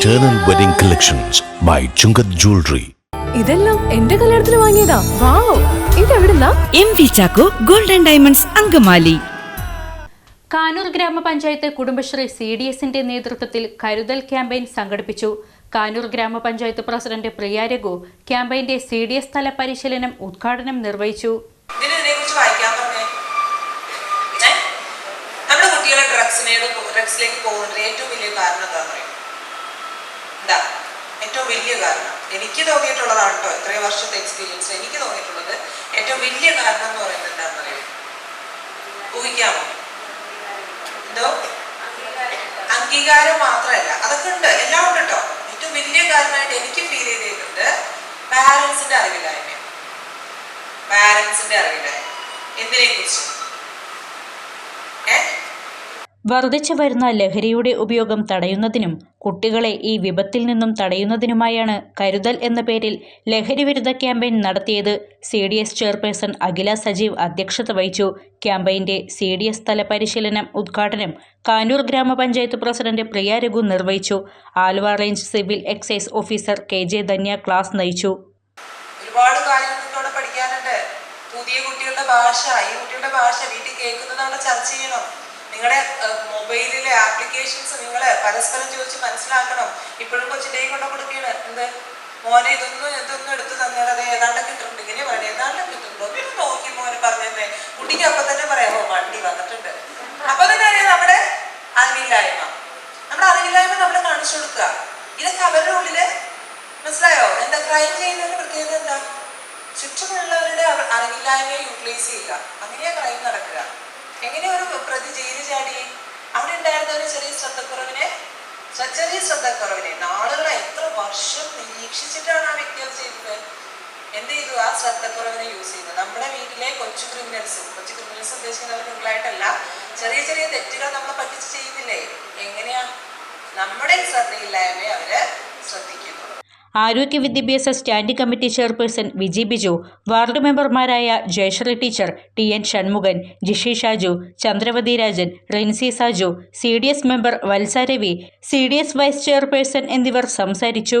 Eternal Wedding Collections by Chungath Jewelry. ഇതെല്ലാം എന്റെ കല്യാണത്തിന് വാങ്ങിയതാ. Wow ഇതെവിടുന്നാ? M V Chacko golden diamonds Angamaly. Kanoor ഗ്രാമപഞ്ചായത്ത് കുടുംബശ്രീ സി ഡി എസിന്റെ നേതൃത്വത്തിൽ കരുതൽ ക്യാമ്പയിൻ സംഘടിപ്പിച്ചു. കാനൂർ ഗ്രാമപഞ്ചായത്ത് പ്രസിഡന്റ് പ്രിയ രഘു ക്യാമ്പയിന്റെ സി ഡി എസ് തല പരിശീലനം ഉദ്ഘാടനം നിർവഹിച്ചു. ഇതിനെക്കുറിച്ച് വായിക്കാൻ പറഞ്ഞേ? നമ്മുടെ കുട്ടികളെ ഡ്രഗ്സിനെ ഡ്രഗ്സിലേക്ക് പോകുന്നതിന് ഏറ്റവും വലിയ കാരണം എന്താണെന്ന് പറയും. എന്താ ഏറ്റവും വലിയ കാരണം. എനിക്ക് തോന്നിയിട്ടുള്ളതാണ് കേട്ടോ ഇത്രയും വർഷത്തെ എക്സ്പീരിയൻസ് എനിക്ക് തോന്നിയിട്ടുള്ളത് ഏറ്റവും വലിയ കാരണം എന്ന് പറയുന്നത് എന്താണെന്ന് അറിയാം? ഊഹിക്കാമോ? എന്തോ? അംഗീകാരം മാത്രമല്ല. അതൊക്കെ ഉണ്ട്. എല്ലാം ഉണ്ട് കേട്ടോ ഏറ്റവും വലിയ കാരണമായിട്ട് എനിക്ക് ഫീൽ ചെയ്തിട്ടുണ്ട് പാരൻസിന്റെ അറിവില്ലായ്മ പാരൻസിന്റെ അറിവില്ലായ്മ. എന്തിനെ കുറിച്ച് വർദ്ധിച്ചു വരുന്ന ലഹരിയുടെ ഉപയോഗം തടയുന്നതിനും കുട്ടികളെ ഈ വിപത്തിൽ നിന്നും തടയുന്നതിനുമായാണ് കരുതൽ എന്ന പേരിൽ ലഹരി വിരുദ്ധ ക്യാമ്പയിൻ നടത്തിയത് C D S chairperson Akhila Sajeev അധ്യക്ഷത വഹിച്ചു. ക്യാമ്പയിന്റെ സി ഡി എസ് തല പരിശീലനം ഉദ്ഘാടനം കാനൂർ ഗ്രാമപഞ്ചായത്ത് പ്രസിഡന്റ് പ്രിയ രഘു നിർവഹിച്ചു. Aluva range civil excise officer K J Dhanya class നയിച്ചു. ഒരുപാട് പഠിക്കാനുണ്ട്. പുതിയ കുട്ടികളുടെ ഭാഷ ഈ കുട്ടികളുടെ ഭാഷ വീട്ടിൽ കേൾക്കുന്നതാണ് ചർച്ച ചെയ്യണം. നിങ്ങളുടെ മൊബൈലിലെ ആപ്ലിക്കേഷൻസ് നിങ്ങൾ പരസ്പരം ചോദിച്ച് മനസ്സിലാക്കണം. ഇപ്പോഴും കൊച്ചിന്റെയും കൊണ്ട് കൊടുക്കുകയാണ് എന്ത്? മോനെ ഇതൊന്നും ഇതൊന്നും എടുത്ത് തന്നാൽ അത് ഏതാണ്ട് കിട്ടുന്നുണ്ട് ഇങ്ങനെ വേണം ഏതാണ്ട് കിട്ടുന്നുണ്ടോ ഒന്ന് നോക്കി മോനെ പറഞ്ഞേ കുട്ടിക്ക് അപ്പൊ തന്നെ പറയാം ഓ വണ്ടി വന്നിട്ടുണ്ട്. അപ്പൊ തന്നെ അറിയാം നമ്മുടെ അറിവില്ലായ്മ. നമ്മുടെ അറിവില്ലായ്മ നമ്മൾ കാണിച്ചു കൊടുക്കുക. ഇതൊക്കെ അവരുടെ ഉള്ളിൽ മനസ്സിലായോ? എന്താ ക്രൈം ചെയ്യുന്നതിന് പ്രത്യേകത എന്താ? ചുറ്റുമുള്ളവരുടെ അറിവില്ലായ്മയെ യൂട്ടിലൈസ് ചെയ്യുക. അങ്ങനെയാ ക്രൈം നടക്കുക. എങ്ങനെ ഒരു പ്രതി ജയിലു ചാടി? അവിടെ ഉണ്ടായിരുന്ന ഒരു ചെറിയ ശ്രദ്ധക്കുറവിനെ? ചെറിയ ശ്രദ്ധക്കുറവിനെ. നാളുകളെ എത്ര വർഷം നിരീക്ഷിച്ചിട്ടാണ് ആ വ്യക്തി അത് ചെയ്തത്? എന്ത് ചെയ്തു? ആ ശ്രദ്ധക്കുറവിനെ യൂസ് ചെയ്തു. നമ്മുടെ വീട്ടിലെ കൊച്ചു ക്രിമിനൽസ് കൊച്ചു ക്രിമിനൽസ് ഉദ്ദേശിക്കുന്നവർ നിങ്ങളായിട്ടല്ല ചെറിയ ചെറിയ തെറ്റുകൾ നമ്മളെ പറ്റിച്ച് ചെയ്യുന്നില്ലേ? എങ്ങനെയാ? നമ്മുടെ ശ്രദ്ധയില്ലായ്മയെ അവർ ശ്രദ്ധിക്കുന്നു ആരോഗ്യ വിദ്യാഭ്യാസ standing committee chairperson Viji Biju ward മെമ്പർമാരായ Jayasree teacher T N Shanmughan Jishi Shaju Chandravathi Rajan Rincy Saju C D S member Valsa Ravi C D S vice chairperson എന്നിവർ സംസാരിച്ചു.